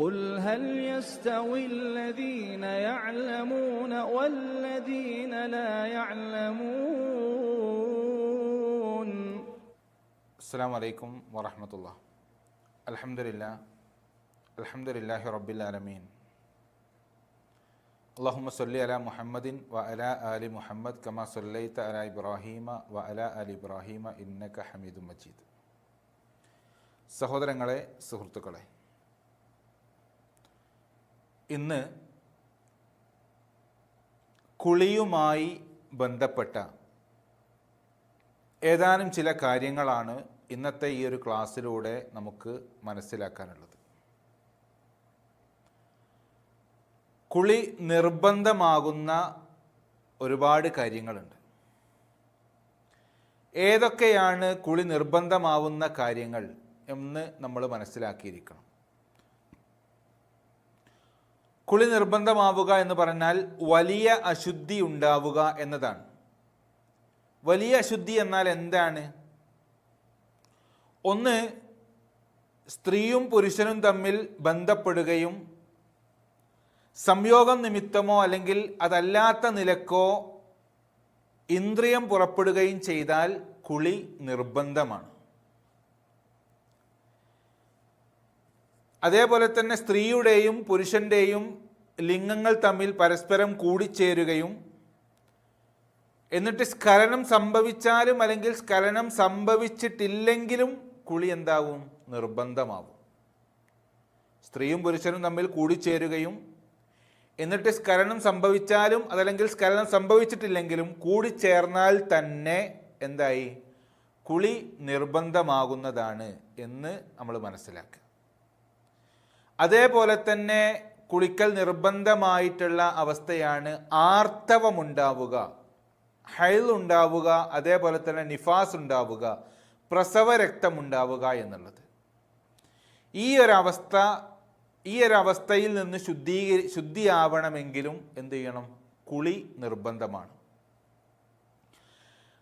قل هل يستوي الذين يعلمون والذين لا يعلمون അസ്സാം വലൈക്കും വറഹമത്തുള്ള അലഹമുല്ല അലഹമുല്ലാഹി റബ്ബിലാലമീൻ അള്ളാഹുമ്മ സല്ലി അല മുഹമ്മദിൻ വ അല ആലി മുഹമ്മദ് കമാ സല്ലൈത്ത അല ഇബ്രാഹീമ വ അല അലി ഇബ്രാഹീമ ഇന്നക ഹമീദു മജീദ് സഹോദരങ്ങളെ സുഹൃത്തുക്കളെ ഇന്ന് കുളിയുമായി ബന്ധപ്പെട്ട ഏതാനും ചില കാര്യങ്ങളാണ് ഇന്നത്തെ ഈ ഒരു ക്ലാസ്സിലൂടെ നമുക്ക് മനസ്സിലാക്കാനുള്ളത്. കുളി നിർബന്ധമാകുന്ന ഒരുപാട് കാര്യങ്ങളുണ്ട്. ഏതൊക്കെയാണ് കുളി നിർബന്ധമാവുന്ന കാര്യങ്ങൾ എന്ന് നമ്മൾ മനസ്സിലാക്കിയിരിക്കണം. കുളി നിർബന്ധമാവുക എന്ന് പറഞ്ഞാൽ വലിയ അശുദ്ധി ഉണ്ടാവുക എന്നതാണ്. വലിയ അശുദ്ധി എന്നാൽ എന്താണ്? ഒന്ന് സ്ത്രീയും പുരുഷനും തമ്മിൽ ബന്ധപ്പെടുകയും സംയോഗം നിമിത്തമോ അല്ലെങ്കിൽ അതല്ലാത്ത നിലക്കോ ഇന്ദ്രിയം പുറപ്പെടുകയും ചെയ്താൽ കുളി നിർബന്ധമാണ്. അതേപോലെ തന്നെ സ്ത്രീയുടെയും പുരുഷന്റെയും ലിംഗങ്ങൾ തമ്മിൽ പരസ്പരം കൂടിച്ചേരുകയും എന്നിട്ട് സ്ഖലനം സംഭവിച്ചാലും അല്ലെങ്കിൽ സ്ഖലനം സംഭവിച്ചിട്ടില്ലെങ്കിലും കുളി എന്താവും? നിർബന്ധമാവും. സ്ത്രീയും പുരുഷനും തമ്മിൽ കൂടിച്ചേരുകയും എന്നിട്ട് സ്ഖലനം സംഭവിച്ചാലും അതല്ലെങ്കിൽ സ്ഖലനം സംഭവിച്ചിട്ടില്ലെങ്കിലും കൂടിച്ചേർന്നാൽ തന്നെ എന്തായി? കുളി നിർബന്ധമാകുന്നതാണ് എന്ന് നമ്മൾ മനസ്സിലാക്കുക. അതേപോലെ തന്നെ കുളിക്കൽ നിർബന്ധമായിട്ടുള്ള അവസ്ഥയാണ് ആർത്തവമുണ്ടാവുക. ഹൈൽ ഉണ്ടാവുക അതേപോലെ തന്നെ നിഫാസ് ഉണ്ടാവുക പ്രസവ രക്തം ഉണ്ടാവുക എന്നുള്ളത്. ഈ ഒരവസ്ഥ ഈ ഒരവസ്ഥയിൽ നിന്ന് ശുദ്ധീകരി ശുദ്ധിയാവണമെങ്കിലും എന്ത് ചെയ്യണം? കുളി നിർബന്ധമാണ്.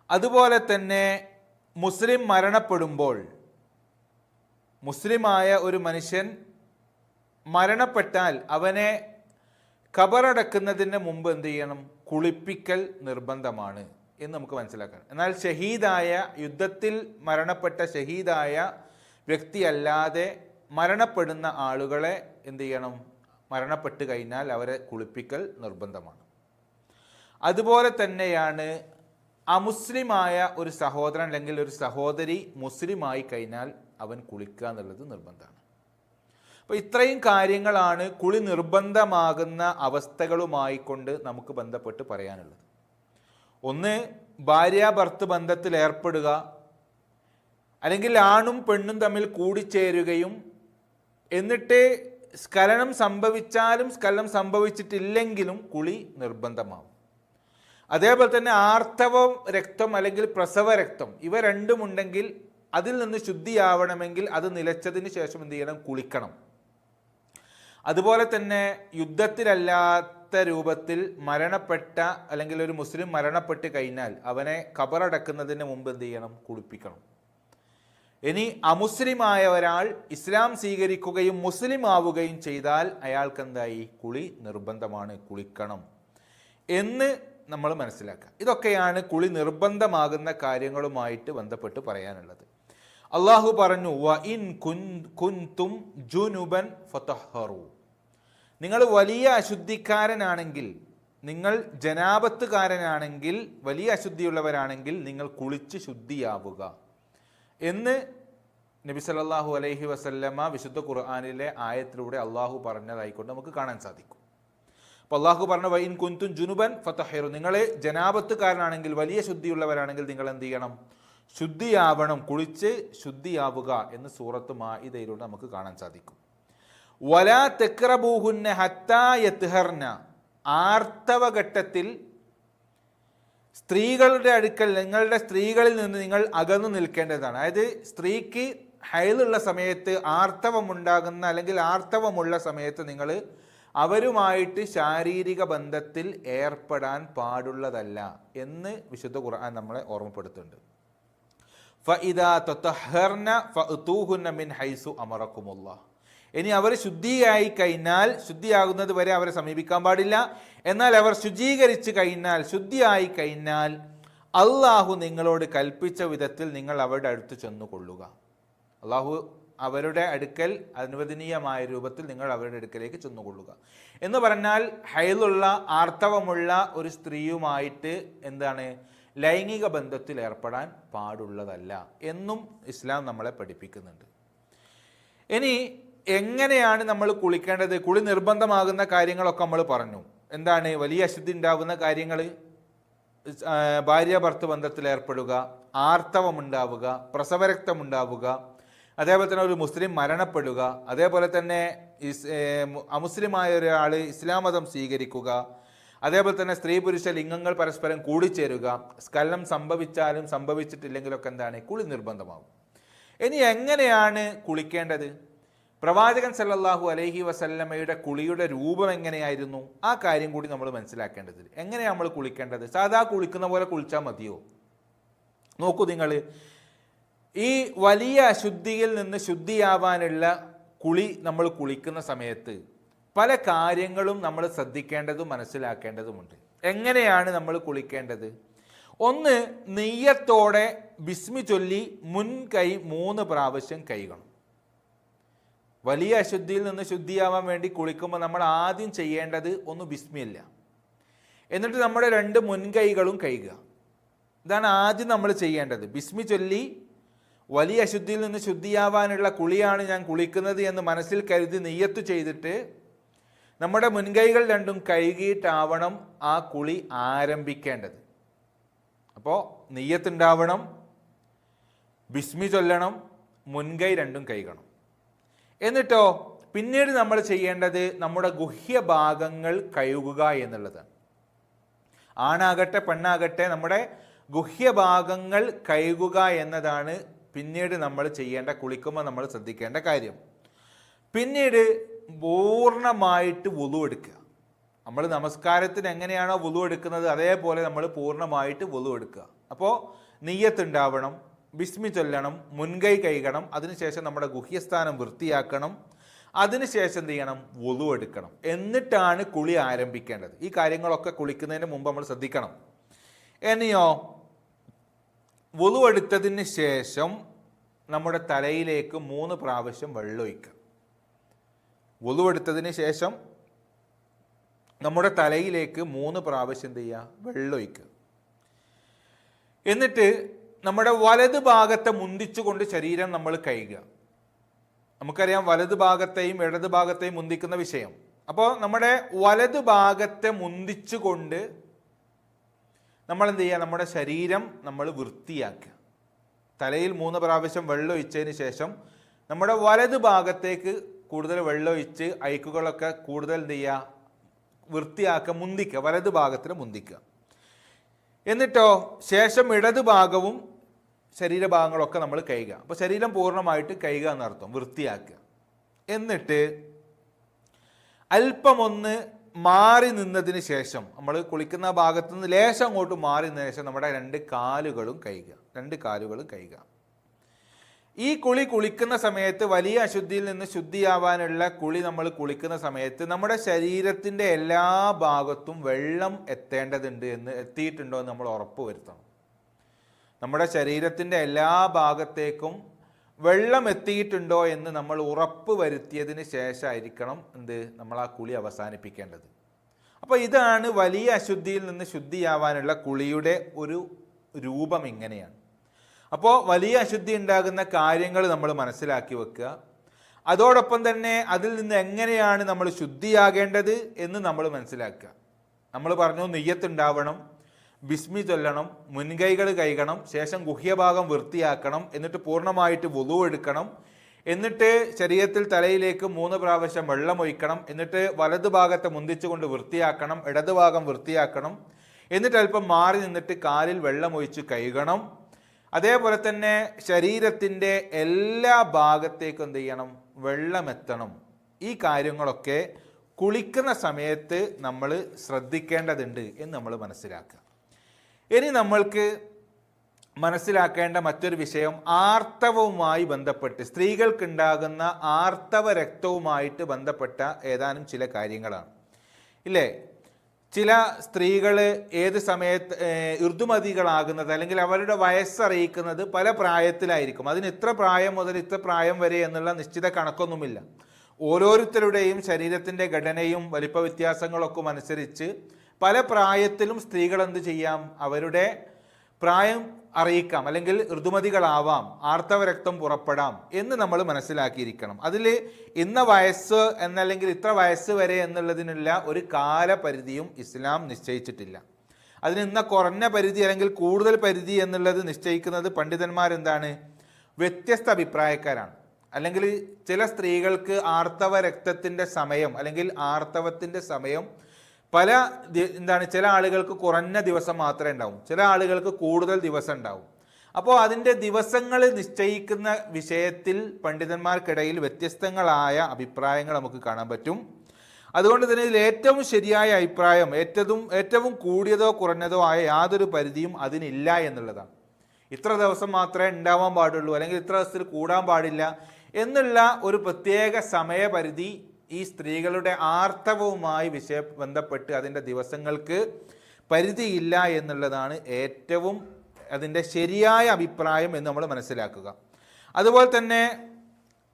അതുപോലെ തന്നെ മുസ്ലിം മരണപ്പെടുമ്പോൾ മുസ്ലിമായ ഒരു മനുഷ്യൻ മരണപ്പെട്ടാൽ അവനെ ഖബറടക്കുന്നതിന് മുമ്പ് എന്ത് ചെയ്യണം? കുളിപ്പിക്കൽ നിർബന്ധമാണ് എന്ന് നമുക്ക് മനസ്സിലാക്കാം. എന്നാൽ ഷഹീദായ യുദ്ധത്തിൽ മരണപ്പെട്ട ഷഹീദായ വ്യക്തിയല്ലാതെ മരണപ്പെടുന്ന ആളുകളെ എന്ത് ചെയ്യണം? മരണപ്പെട്ട് കഴിഞ്ഞാൽ അവരെ കുളിപ്പിക്കൽ നിർബന്ധമാണ്. അതുപോലെ തന്നെയാണ് അമുസ്ലിമായ ഒരു സഹോദരൻ അല്ലെങ്കിൽ ഒരു സഹോദരി മുസ്ലിമായി കഴിഞ്ഞാൽ അവൻ കുളിക്കുക എന്നുള്ളത് നിർബന്ധമാണ്. അപ്പോൾ ഇത്രയും കാര്യങ്ങളാണ് കുളി നിർബന്ധമാകുന്ന അവസ്ഥകളുമായി കൊണ്ട് നമുക്ക് ബന്ധപ്പെട്ട് പറയാനുള്ളത്. ഒന്ന് ഭാര്യ ഭർത്ത് ബന്ധത്തിൽ ഏർപ്പെടുക. അല്ലെങ്കിൽ ആണും പെണ്ണും തമ്മിൽ കൂടിച്ചേരുകയും എന്നിട്ട് സ്ഖലനം സംഭവിച്ചാലും സ്ഖലനം സംഭവിച്ചിട്ടില്ലെങ്കിലും കുളി നിർബന്ധമാവും. അതേപോലെ തന്നെ ആർത്തവം രക്തം അല്ലെങ്കിൽ പ്രസവ രക്തം ഇവ രണ്ടുമുണ്ടെങ്കിൽ അതിൽ നിന്ന് ശുദ്ധിയാവണമെങ്കിൽ അത് നിലച്ചതിന് ശേഷം എന്ത് ചെയ്യണം? കുളിക്കണം. അതുപോലെ തന്നെ യുദ്ധത്തിലല്ലാത്ത രൂപത്തിൽ മരണപ്പെട്ട അല്ലെങ്കിൽ ഒരു മുസ്ലിം മരണപ്പെട്ട് കഴിഞ്ഞാൽ അവനെ ഖബറടക്കുന്നതിന് മുമ്പ് എന്ത് ചെയ്യണം? കുളിപ്പിക്കണം. ഇനി അമുസ്ലിമായ ഒരാൾ ഇസ്ലാം സ്വീകരിക്കുകയും മുസ്ലിം ആവുകയും ചെയ്താൽ അയാൾക്ക് എന്തായി? കുളി നിർബന്ധമാണ്. കുളിക്കണം എന്ന് നമ്മൾ മനസ്സിലാക്കുക. ഇതൊക്കെയാണ് കുളി നിർബന്ധമാകുന്ന കാര്യങ്ങളുമായിട്ട് ബന്ധപ്പെട്ട് പറയാനുള്ളത്. അള്ളാഹു പറഞ്ഞു വ ഇൻ കുന്തും ജുനുബൻ ഫതഹറു. നിങ്ങൾ വലിയ അശുദ്ധിക്കാരനാണെങ്കിൽ നിങ്ങൾ ജനാപത്തുകാരനാണെങ്കിൽ വലിയ അശുദ്ധിയുള്ളവരാണെങ്കിൽ നിങ്ങൾ കുളിച്ച് ശുദ്ധിയാവുക. എന്ന് നബി സല്ലല്ലാഹു അലൈഹി വസല്ലമ വിശുദ്ധ ഖുർആാനിലെ ആയത്തിലൂടെ അള്ളാഹു പറഞ്ഞതായിക്കൊണ്ട് നമുക്ക് കാണാൻ സാധിക്കും. അപ്പോൾ അള്ളാഹു പറഞ്ഞ വൈൻ കുന്തും ജുനുബൻ ഫതഹറു. നിങ്ങൾ ജനാപത്തുകാരനാണെങ്കിൽ വലിയ ശുദ്ധിയുള്ളവരാണെങ്കിൽ നിങ്ങൾ എന്ത് ചെയ്യണം? ശുദ്ധിയാവണം കുളിച്ച് ശുദ്ധിയാവുക എന്ന് സൂറത്ത് മാഇദയിലൂടെ നമുക്ക് കാണാൻ സാധിക്കും. വല തെക്രബൂഹുന്ന ഹത്തായത്ഹർന ആർത്തവഘട്ടത്തിൽ സ്ത്രീകളുടെ അടുക്കൽ നിങ്ങളുടെ സ്ത്രീകളിൽ നിന്ന് നിങ്ങൾ അകന്നു നിൽക്കേണ്ടതാണ്. അതായത് സ്ത്രീക്ക് ഹൈലുള്ള സമയത്ത് ആർത്തവമുണ്ടാകുന്ന അല്ലെങ്കിൽ ആർത്തവമുള്ള സമയത്ത് നിങ്ങൾ അവരുമായിട്ട് ശാരീരിക ബന്ധത്തിൽ ഏർപ്പെടാൻ പാടുള്ളതല്ല എന്ന് വിശുദ്ധ ഖുർആൻ നമ്മളെ ഓർമ്മപ്പെടുത്തുന്നുണ്ട്. മിൻ ഇനി അവർ ശുദ്ധിയായി കഴിഞ്ഞാൽ ശുദ്ധിയാകുന്നത് വരെ അവരെ സമീപിക്കാൻ പാടില്ല. എന്നാൽ അവർ ശുചീകരിച്ച് കഴിഞ്ഞാൽ ശുദ്ധിയായി കഴിഞ്ഞാൽ അള്ളാഹു നിങ്ങളോട് കൽപ്പിച്ച വിധത്തിൽ നിങ്ങൾ അവരുടെ അടുത്ത് ചെന്നു കൊള്ളുക അള്ളാഹു അവരുടെ അടുക്കൽ അനുവദനീയമായ രൂപത്തിൽ നിങ്ങൾ അവരുടെ അടുക്കലേക്ക് ചെന്നുകൊള്ളുക. എന്ന് പറഞ്ഞാൽ ഹൈലുള്ള ആർത്തവമുള്ള ഒരു സ്ത്രീയുമായിട്ട് എന്താണ്? ലൈംഗിക ബന്ധത്തിൽ ഏർപ്പെടാൻ പാടുള്ളതല്ല എന്നും ഇസ്ലാം നമ്മളെ പഠിപ്പിക്കുന്നുണ്ട്. ഇനി എങ്ങനെയാണ് നമ്മൾ കുളിക്കേണ്ടത്? കുളി നിർബന്ധമാകുന്ന കാര്യങ്ങളൊക്കെ നമ്മൾ പറഞ്ഞു. എന്താണ്? വലിയ അശുദ്ധി ഉണ്ടാകുന്ന കാര്യങ്ങൾ ഭാര്യ ഭർത്തു ബന്ധത്തിൽ ഏർപ്പെടുക ആർത്തവമുണ്ടാവുക പ്രസവരക്തമുണ്ടാവുക അതേപോലെ തന്നെ ഒരു മുസ്ലിം മരണപ്പെടുക അതേപോലെ തന്നെ അമുസ്ലിമായ ഒരാൾ ഇസ്ലാം മതം സ്വീകരിക്കുക അതേപോലെ തന്നെ സ്ത്രീ പുരുഷ ലിംഗങ്ങൾ പരസ്പരം കൂടിച്ചേരുക സ്കലനം സംഭവിച്ചാലും സംഭവിച്ചിട്ടില്ലെങ്കിലൊക്കെ എന്താണ്? കുളി നിർബന്ധമാകും ഇനി എങ്ങനെയാണ് കുളിക്കേണ്ടത്? പ്രവാചകൻ സല്ലല്ലാഹു അലൈഹി വസല്ലമ്മയുടെ കുളിയുടെ രൂപം എങ്ങനെയായിരുന്നു? ആ കാര്യം കൂടി നമ്മൾ മനസ്സിലാക്കേണ്ടത് എങ്ങനെയാണ് നമ്മൾ കുളിക്കേണ്ടത്? സാധാ കുളിക്കുന്ന പോലെ കുളിച്ചാൽ മതിയോ? നോക്കൂ നിങ്ങൾ. ഈ വലിയ അശുദ്ധിയിൽ നിന്ന് ശുദ്ധിയാവാനുള്ള കുളി നമ്മൾ കുളിക്കുന്ന സമയത്ത് പല കാര്യങ്ങളും നമ്മൾ ശ്രദ്ധിക്കേണ്ടതും മനസ്സിലാക്കേണ്ടതുമുണ്ട്. എങ്ങനെയാണ് നമ്മൾ കുളിക്കേണ്ടത്? ഒന്ന് നെയ്യത്തോടെ ബിസ്മി ചൊല്ലി മുൻകൈ മൂന്ന് പ്രാവശ്യം കൈകണം വലിയ അശുദ്ധിയിൽ നിന്ന് ശുദ്ധിയാവാൻ വേണ്ടി കുളിക്കുമ്പോൾ നമ്മൾ ആദ്യം ചെയ്യേണ്ടത് ഒന്ന് ബിസ്മിയല്ല എന്നിട്ട് നമ്മുടെ രണ്ട് മുൻകൈകളും കഴുകുക. ഇതാണ് ആദ്യം നമ്മൾ ചെയ്യേണ്ടത്. ബിസ്മി ചൊല്ലി വലിയ അശുദ്ധിയിൽ നിന്ന് ശുദ്ധിയാവാനുള്ള കുളിയാണ് ഞാൻ കുളിക്കുന്നത് എന്ന് മനസ്സിൽ കരുതി നെയ്യത്ത് ചെയ്തിട്ട് നമ്മുടെ മുൻകൈകൾ രണ്ടും കഴുകിയിട്ടാവണം ആ കുളി ആരംഭിക്കേണ്ടത്. അപ്പോൾ നെയ്യത്തുണ്ടാവണം ബിസ്മി ചൊല്ലണം മുൻകൈ രണ്ടും കൈകണം എന്നിട്ടോ പിന്നീട് നമ്മൾ ചെയ്യേണ്ടത് നമ്മുടെ ഗുഹ്യ ഭാഗങ്ങൾ കഴുകുക എന്നുള്ളതാണ് ആണാകട്ടെ പെണ്ണാകട്ടെ നമ്മുടെ ഗുഹ്യ ഭാഗങ്ങൾ കഴുകുക എന്നതാണ് പിന്നീട് നമ്മൾ ചെയ്യേണ്ട കുളിക്കുമ്പോൾ നമ്മൾ ശ്രദ്ധിക്കേണ്ട കാര്യം. പിന്നീട് പൂർണമായിട്ട് വുളു എടുക്കുക. നമ്മൾ നമസ്കാരത്തിന് എങ്ങനെയാണോ വുളു എടുക്കുന്നത് അതേപോലെ നമ്മൾ പൂർണമായിട്ട് വുളു എടുക്കുക. അപ്പോൾ നെയ്യത്തുണ്ടാവണം ബിസ്മി ചൊല്ലണം മുൻകൈ കൈകണം അതിനുശേഷം നമ്മുടെ ഗുഹ്യസ്ഥാനം വൃത്തിയാക്കണം അതിനുശേഷം എന്ത് ചെയ്യണം? വുളു എടുക്കണം. എന്നിട്ടാണ് കുളി ആരംഭിക്കേണ്ടത്. ഈ കാര്യങ്ങളൊക്കെ കുളിക്കുന്നതിന് മുമ്പ് നമ്മൾ ശ്രദ്ധിക്കണം. ഇനിയോ വുളു എടുത്തതിന് ശേഷം നമ്മുടെ തലയിലേക്ക് മൂന്ന് പ്രാവശ്യം വെള്ളം എടുത്തതിന് ശേഷം നമ്മുടെ തലയിലേക്ക് മൂന്ന് പ്രാവശ്യം എന്ത് ചെയ്യുക? വെള്ളമൊഴിക്കുക എന്നിട്ട് നമ്മുടെ വലത് ഭാഗത്തെ മുന്തിച്ചുകൊണ്ട് ശരീരം നമ്മൾ കഴുകുക. നമുക്കറിയാം വലത് ഭാഗത്തെയും ഇടത് ഭാഗത്തെയും മുന്തിക്കുന്ന വിഷയം. അപ്പോൾ നമ്മുടെ വലത് ഭാഗത്തെ മുന്തിച്ചുകൊണ്ട് നമ്മൾ എന്ത് ചെയ്യുക? നമ്മുടെ ശരീരം നമ്മൾ വൃത്തിയാക്കുക. തലയിൽ മൂന്ന് പ്രാവശ്യം വെള്ളം ഒഴിച്ചതിന് ശേഷം നമ്മുടെ വലത് ഭാഗത്തേക്ക് കൂടുതൽ വെള്ളം ഒഴിച്ച് അയക്കുകളൊക്കെ കൂടുതൽ എന്ത് ചെയ്യുക? വൃത്തിയാക്കുക മുന്തിക്കുക വലത് ഭാഗത്തിന് മുന്തിക്കുക. എന്നിട്ടോ ശേഷം ഇടത് ഭാഗവും ശരീരഭാഗങ്ങളൊക്കെ നമ്മൾ കഴുകുക. അപ്പോൾ ശരീരം പൂർണമായിട്ട് കഴുകുക എന്നർത്ഥം വൃത്തിയാക്കുക. എന്നിട്ട് അല്പമൊന്ന് മാറി നിന്നതിന് ശേഷം നമ്മൾ കുളിക്കുന്ന ഭാഗത്തു നിന്ന് ലേശം അങ്ങോട്ട് മാറി നിന്നതിന് ശേഷം നമ്മുടെ രണ്ട് കാലുകളും കഴുകുക. രണ്ട് കാലുകളും കഴുകുക. ഈ കുളി കുളിക്കുന്ന സമയത്ത് വലിയ അശുദ്ധിയിൽ നിന്ന് ശുദ്ധിയാവാനുള്ള കുളി നമ്മൾ കുളിക്കുന്ന സമയത്ത് നമ്മുടെ ശരീരത്തിന്റെ എല്ലാ ഭാഗത്തും വെള്ളം എത്തേണ്ടതുണ്ട് എന്ന് എത്തിയിട്ടുണ്ടോ എന്ന് നമ്മൾ ഉറപ്പ് വരുത്തണം. നമ്മുടെ ശരീരത്തിന്റെ എല്ലാ ഭാഗത്തേക്കും വെള്ളം എത്തിയിട്ടുണ്ടോ എന്ന് നമ്മൾ ഉറപ്പ് വരുത്തിയതിന് ശേഷമായിരിക്കണം എന്ത്? നമ്മൾ ആ കുളി അവസാനിപ്പിക്കേണ്ടത്. അപ്പോൾ ഇതാണ് വലിയ അശുദ്ധിയിൽ നിന്ന് ശുദ്ധിയാവാനുള്ള കുളിയുടെ ഒരു രൂപം ഇങ്ങനെയാണ്. അപ്പോൾ വലിയ അശുദ്ധി ഉണ്ടാകുന്ന കാര്യങ്ങൾ നമ്മൾ മനസ്സിലാക്കി വെക്കുക. അതോടൊപ്പം തന്നെ അതിൽ നിന്ന് എങ്ങനെയാണ് നമ്മൾ ശുദ്ധിയാകേണ്ടത് എന്ന് നമ്മൾ മനസ്സിലാക്കുക. നമ്മൾ പറഞ്ഞു നെയ്യത്തുണ്ടാവണം ബിസ്മി ചൊല്ലണം മുൻകൈകൾ കൈകണം ശേഷം ഗുഹ്യഭാഗം വൃത്തിയാക്കണം എന്നിട്ട് പൂർണമായിട്ട് വുളു എടുക്കണം എന്നിട്ട് ശരീരത്തിൽ തലയിലേക്ക് മൂന്ന് പ്രാവശ്യം വെള്ളം ഒഴിക്കണം എന്നിട്ട് വലതു ഭാഗത്തെ മുന്തിച്ചുകൊണ്ട് വൃത്തിയാക്കണം ഇടതുഭാഗം വൃത്തിയാക്കണം എന്നിട്ട് അല്പം മാറി നിന്നിട്ട് കാലിൽ വെള്ളം ഒഴിച്ച് കഴുകണം. അതേപോലെ തന്നെ ശരീരത്തിന്റെ എല്ലാ ഭാഗത്തേക്കും എന്ത് ചെയ്യണം? വെള്ളമെത്തണം ഈ കാര്യങ്ങളൊക്കെ കുളിക്കുന്ന സമയത്ത് നമ്മൾ ശ്രദ്ധിക്കേണ്ടതുണ്ട് എന്ന് നമ്മൾ മനസ്സിലാക്കുക. ഇനി നമ്മൾക്ക് മനസ്സിലാക്കേണ്ട മറ്റൊരു വിഷയം ആർത്തവവുമായി ബന്ധപ്പെട്ട് സ്ത്രീകൾക്കുണ്ടാകുന്ന ആർത്തവ രക്തവുമായിട്ട് ബന്ധപ്പെട്ട ഏതാനും ചില കാര്യങ്ങളാണ്. ഇല്ലേ? ചില സ്ത്രീകൾ ഏത് സമയത്ത് ഋതുമതികളാകുന്നത് അല്ലെങ്കിൽ അവരുടെ വയസ്സറിയിക്കുന്നത് പല പ്രായത്തിലായിരിക്കും. അതിന് ഇത്ര പ്രായം മുതൽ ഇത്ര പ്രായം വരെ എന്നുള്ള നിശ്ചിത കണക്കൊന്നുമില്ല. ഓരോരുത്തരുടെയും ശരീരത്തിന്റെ ഘടനയും വലിപ്പ വ്യത്യാസങ്ങളൊക്കെ അനുസരിച്ച് പല പ്രായത്തിലും സ്ത്രീകൾ എന്ത് ചെയ്യാം? അവരുടെ പ്രായം അറിയിക്കാം അല്ലെങ്കിൽ ഋതുമതികളാവാം ആർത്തവ രക്തം പുറപ്പെടാം എന്ന് നമ്മൾ മനസ്സിലാക്കിയിരിക്കണം. അതിൽ ഇന്ന വയസ്സ് എന്നല്ലെങ്കിൽ ഇത്ര വയസ്സ് വരെ എന്നുള്ളതിനുള്ള ഒരു കാലപരിധിയും ഇസ്ലാം നിശ്ചയിച്ചിട്ടില്ല. അതിന് ഇന്ന കുറഞ്ഞ പരിധി അല്ലെങ്കിൽ കൂടുതൽ പരിധി എന്നുള്ളത് നിശ്ചയിക്കുന്നത് പണ്ഡിതന്മാരെന്താണ്? വ്യത്യസ്ത അഭിപ്രായക്കാരാണ്. അല്ലെങ്കിൽ ചില സ്ത്രീകൾക്ക് ആർത്തവ രക്തത്തിന്റെ സമയം അല്ലെങ്കിൽ ആർത്തവത്തിന്റെ സമയം പല എന്താണ് ചില ആളുകൾക്ക് കുറഞ്ഞ ദിവസം മാത്രമേ ഉണ്ടാവും. ചില ആളുകൾക്ക് കൂടുതൽ ദിവസം ഉണ്ടാവും. അപ്പോൾ അതിന്റെ ദിവസങ്ങൾ നിശ്ചയിക്കുന്ന വിഷയത്തിൽ പണ്ഡിതന്മാർക്കിടയിൽ വ്യത്യസ്തങ്ങളായ അഭിപ്രായങ്ങൾ നമുക്ക് കാണാൻ പറ്റും. അതുകൊണ്ട് തന്നെ ഇതിൽ ഏറ്റവും ശരിയായ അഭിപ്രായം ഏറ്റവും ഏറ്റവും കൂടിയതോ കുറഞ്ഞതോ ആയ യാതൊരു പരിധിയും അതിനില്ല എന്നുള്ളതാണ്. ഇത്ര ദിവസം മാത്രമേ ഉണ്ടാവാൻ പാടുള്ളൂ അല്ലെങ്കിൽ ഇത്ര ദിവസത്തിൽ കൂടാൻ പാടില്ല എന്നുള്ള ഒരു പ്രത്യേക സമയപരിധി ഈ സ്ത്രീകളുടെ ആർത്തവവുമായി വിഷയ ബന്ധപ്പെട്ട് അതിന്റെ ദിവസങ്ങൾക്ക് പരിധിയില്ല എന്നുള്ളതാണ് ഏറ്റവും അതിന്റെ ശരിയായ അഭിപ്രായം എന്ന് നമ്മൾ മനസ്സിലാക്കുക. അതുപോലെ തന്നെ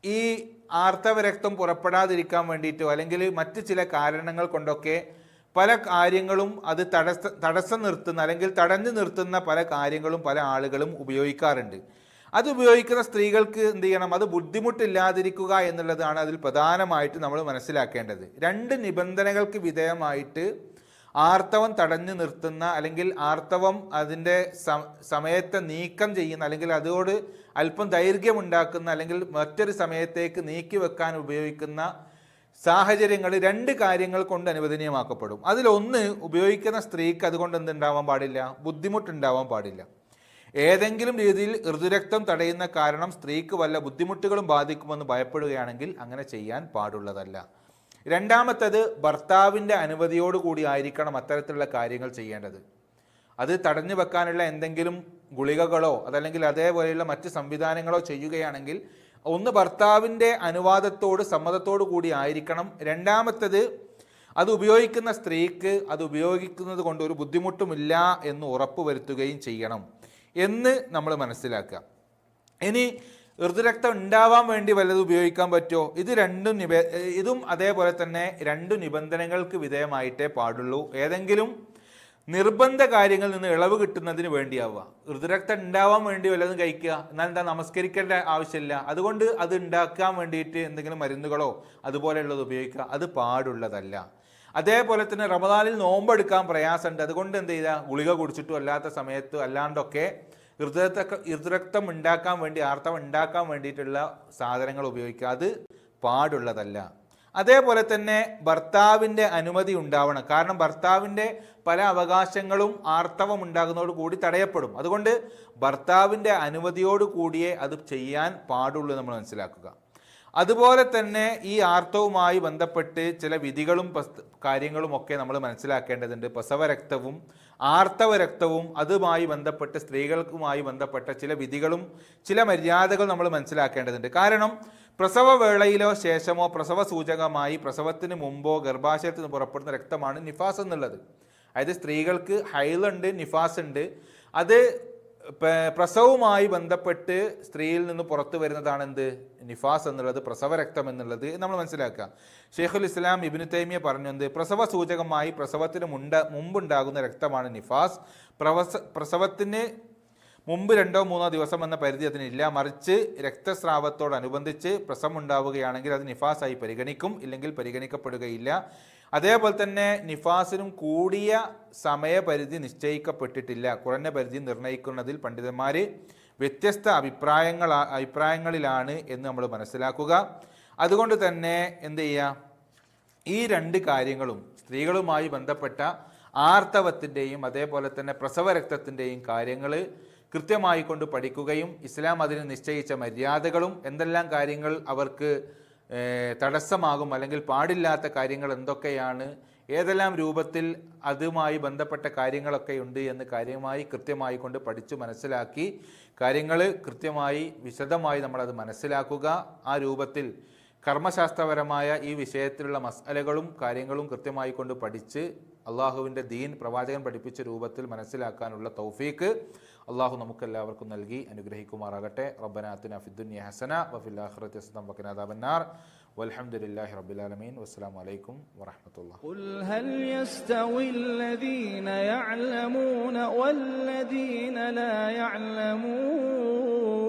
ഈ ആർത്തവ രക്തം പുറപ്പെടാതിരിക്കാൻ വേണ്ടിയിട്ടോ അല്ലെങ്കിൽ മറ്റ് ചില കാരണങ്ങൾ കൊണ്ടൊക്കെ പല കാര്യങ്ങളും അത് തടസ്സ തടസ്സം നിർത്തുന്ന അല്ലെങ്കിൽ തടഞ്ഞു നിർത്തുന്ന പല കാര്യങ്ങളും പല ആളുകളും ഉപയോഗിക്കാറുണ്ട്. അത് ഉപയോഗിക്കുന്ന സ്ത്രീകൾക്ക് എന്ത് ചെയ്യണം? അത് ബുദ്ധിമുട്ടില്ലാതിരിക്കുക എന്നുള്ളതാണ് അതിൽ പ്രധാനമായിട്ട് നമ്മൾ മനസ്സിലാക്കേണ്ടത്. രണ്ട് നിബന്ധനകൾക്ക് വിധേയമായിട്ട് ആർത്തവം തടഞ്ഞു നിർത്തുന്ന അല്ലെങ്കിൽ ആർത്തവം അതിന്റെ സമയത്തെ നീക്കം ചെയ്യുന്ന അല്ലെങ്കിൽ അതോട് അല്പം ദൈർഘ്യമുണ്ടാക്കുന്ന അല്ലെങ്കിൽ മറ്റൊരു സമയത്തേക്ക് നീക്കി വെക്കാൻ ഉപയോഗിക്കുന്ന സാഹചര്യങ്ങൾ രണ്ട് കാര്യങ്ങൾ കൊണ്ട് അനുവദനീയമാക്കപ്പെടും. അതിലൊന്ന് ഉപയോഗിക്കുന്ന സ്ത്രീക്ക് അതുകൊണ്ട് എന്തുണ്ടാവാൻ പാടില്ല? ബുദ്ധിമുട്ടുണ്ടാവാൻ പാടില്ല. ഏതെങ്കിലും രീതിയിൽ ഋതുരക്തം തടയുന്ന കാരണം സ്ത്രീക്ക് വല്ല ബുദ്ധിമുട്ടുകളും ബാധിക്കുമെന്ന് ഭയപ്പെടുകയാണെങ്കിൽ അങ്ങനെ ചെയ്യാൻ പാടുള്ളതല്ല. രണ്ടാമത്തത് ഭർത്താവിന്റെ അനുമതിയോടുകൂടി ആയിരിക്കണം അത്തരത്തിലുള്ള കാര്യങ്ങൾ ചെയ്യേണ്ടത്. അത് തടഞ്ഞു വെക്കാനുള്ള എന്തെങ്കിലും ഗുളികകളോ അതല്ലെങ്കിൽ അതേപോലെയുള്ള മറ്റ് സംവിധാനങ്ങളോ ചെയ്യുകയാണെങ്കിൽ ഒന്ന് ഭർത്താവിന്റെ അനുവാദത്തോട് സമ്മതത്തോടു കൂടി ആയിരിക്കണം. രണ്ടാമത്തത് അത് ഉപയോഗിക്കുന്ന സ്ത്രീക്ക് അത് ഉപയോഗിക്കുന്നത് കൊണ്ട് ഒരു ബുദ്ധിമുട്ടുമില്ല എന്ന് ഉറപ്പ് വരുത്തുകയും ചെയ്യണം. എന്ന് നമ്മൾ മനസ്സിലാക്കുക. ഇനി ഋതുരക്തം ഉണ്ടാവാൻ വേണ്ടി വല്ലതും ഉപയോഗിക്കാൻ പറ്റുമോ? ഇത് രണ്ടും നിബ ഇതും അതേപോലെ തന്നെ രണ്ടു നിബന്ധനകൾക്ക് വിധേയമായിട്ടേ പാടുള്ളൂ. ഏതെങ്കിലും നിർബന്ധ കാര്യങ്ങളിൽ നിന്ന് ഇളവ് കിട്ടുന്നതിന് വേണ്ടിയാവുക. ഋതുരക്തം ഉണ്ടാവാൻ വേണ്ടി വല്ലതും കഴിക്കുക. എന്നാൽ എന്താ നമസ്കരിക്കേണ്ട ആവശ്യമില്ല. അതുകൊണ്ട് അത് ഉണ്ടാക്കാൻ വേണ്ടിയിട്ട് എന്തെങ്കിലും മരുന്നുകളോ അതുപോലെയുള്ളത് ഉപയോഗിക്കുക. അത് പാടുള്ളതല്ല. അതേപോലെ തന്നെ റമദാനിൽ നോമ്പെടുക്കാൻ പ്രയാസമുണ്ട്. അതുകൊണ്ട് എന്ത് ചെയ്താൽ ഗുളിക കുടിച്ചിട്ടും അല്ലാത്ത സമയത്ത് അല്ലാണ്ടൊക്കെ ഋതുരക്ത ഹൃദ്രക്തം ഉണ്ടാക്കാൻ വേണ്ടി ആർത്തവം ഉണ്ടാക്കാൻ വേണ്ടിയിട്ടുള്ള സാധനങ്ങൾ ഉപയോഗിക്കുക. അത് പാടുള്ളതല്ല. അതേപോലെ തന്നെ ഭർത്താവിന്റെ അനുമതി ഉണ്ടാവണം. കാരണം ഭർത്താവിന്റെ പല അവകാശങ്ങളും ആർത്തവം ഉണ്ടാകുന്നതോട് കൂടി തടയപ്പെടും. അതുകൊണ്ട് ഭർത്താവിന്റെ അനുമതിയോട് കൂടിയേ അത് ചെയ്യാൻ പാടുള്ളൂ നമ്മൾ മനസ്സിലാക്കുക. അതുപോലെ തന്നെ ഈ ആർത്തവുമായി ബന്ധപ്പെട്ട് ചില വിധികളും കാര്യങ്ങളും ഒക്കെ നമ്മൾ മനസ്സിലാക്കേണ്ടതുണ്ട്. പ്രസവ രക്തവും ആർത്തവ രക്തവും അതുമായി ബന്ധപ്പെട്ട് സ്ത്രീകൾക്കുമായി ബന്ധപ്പെട്ട ചില വിധികളും ചില മര്യാദകൾ നമ്മൾ മനസ്സിലാക്കേണ്ടതുണ്ട്. കാരണം പ്രസവ വേളയിലോ ശേഷമോ പ്രസവ സൂചകമായി പ്രസവത്തിന് മുമ്പോ ഗർഭാശയത്തിൽ നിന്ന് പുറപ്പെടുന്ന രക്തമാണ് നിഫാസ് എന്നുള്ളത്. അതായത് സ്ത്രീകൾക്ക് ഹൈലുണ്ട് നിഫാസ് ഉണ്ട് അത് പ്രസവവുമായി ബന്ധപ്പെട്ട് സ്ത്രീയിൽ നിന്ന് പുറത്തു വരുന്നതാണ് എന്ത് നിഫാസ് എന്നുള്ളത് പ്രസവരക്തം എന്നുള്ളത് നമ്മൾ മനസ്സിലാക്കുക. ഷെയ്ഖുൽ ഇസ്ലാം ഇബിനു തൈമിയ പറഞ്ഞു എന്ത് പ്രസവ സൂചകമായി പ്രസവത്തിന് മുണ്ട മുമ്പുണ്ടാകുന്ന രക്തമാണ് നിഫാസ്. പ്രവസ പ്രസവത്തിന് മുമ്പ് രണ്ടോ മൂന്നോ ദിവസം എന്ന പരിധി അതിനില്ല മറിച്ച് രക്തസ്രാവത്തോടനുബന്ധിച്ച് പ്രസവം ഉണ്ടാവുകയാണെങ്കിൽ അത് നിഫാസായി പരിഗണിക്കും ഇല്ലെങ്കിൽ പരിഗണിക്കപ്പെടുകയില്ല. അതേപോലെ തന്നെ നിഫാസിനും കൂടിയ സമയപരിധി നിശ്ചയിക്കപ്പെട്ടിട്ടില്ല. കുറഞ്ഞ പരിധി നിർണയിക്കുന്നതിൽ പണ്ഡിതന്മാർ വ്യത്യസ്ത അഭിപ്രായങ്ങൾ അഭിപ്രായങ്ങളിലാണ് എന്ന് നമ്മൾ മനസ്സിലാക്കുക. അതുകൊണ്ട് തന്നെ എന്ത് ചെയ്യുക ഈ രണ്ട് കാര്യങ്ങളും സ്ത്രീകളുമായി ബന്ധപ്പെട്ട ആർത്തവത്തിന്റെയും അതേപോലെ തന്നെ പ്രസവരക്തത്തിന്റെയും കാര്യങ്ങൾ കൃത്യമായി കൊണ്ട് പഠിക്കുകയും ഇസ്ലാം അതിന് നിശ്ചയിച്ച മര്യാദകളും എന്തെല്ലാം കാര്യങ്ങൾ അവർക്ക് തടസ്സമാകും അല്ലെങ്കിൽ പാടില്ലാത്ത കാര്യങ്ങൾ എന്തൊക്കെയാണ് ഏതെല്ലാം രൂപത്തിൽ അതുമായി ബന്ധപ്പെട്ട കാര്യങ്ങളൊക്കെ ഉണ്ട് എന്ന് കാര്യമായി കൃത്യമായി കൊണ്ട് പഠിച്ചു മനസ്സിലാക്കി കാര്യങ്ങൾ കൃത്യമായി വിശദമായി നമ്മളത് മനസ്സിലാക്കുക. ആ രൂപത്തിൽ കർമ്മശാസ്ത്രപരമായ ഈ വിഷയത്തിലുള്ള മസാലകളും കാര്യങ്ങളും കൃത്യമായി കൊണ്ട് പഠിച്ച് അള്ളാഹുവിൻ്റെ ദീൻ പ്രവാചകൻ പഠിപ്പിച്ച രൂപത്തിൽ മനസ്സിലാക്കാനുള്ള തൗഫീക്ക് അള്ളാഹു നമുക്കെല്ലാവർക്കും നൽകി അനുഗ്രഹിക്കുമാറാകട്ടെ റബ്ബനാത്തിന ഫിദ്ദുന്യ ഹസന വഫിൽ ആഖിറതി ഹസനം വഖിന അദാബന്നാർ വൽഹംദുലില്ലാഹി റബ്ബിൽ ആലമീൻ വസ്സലാമു അലൈക്കും വറഹ്മത്തുള്ളാഹി قل هل يستوي الذين يعلمون والذين لا يعلمون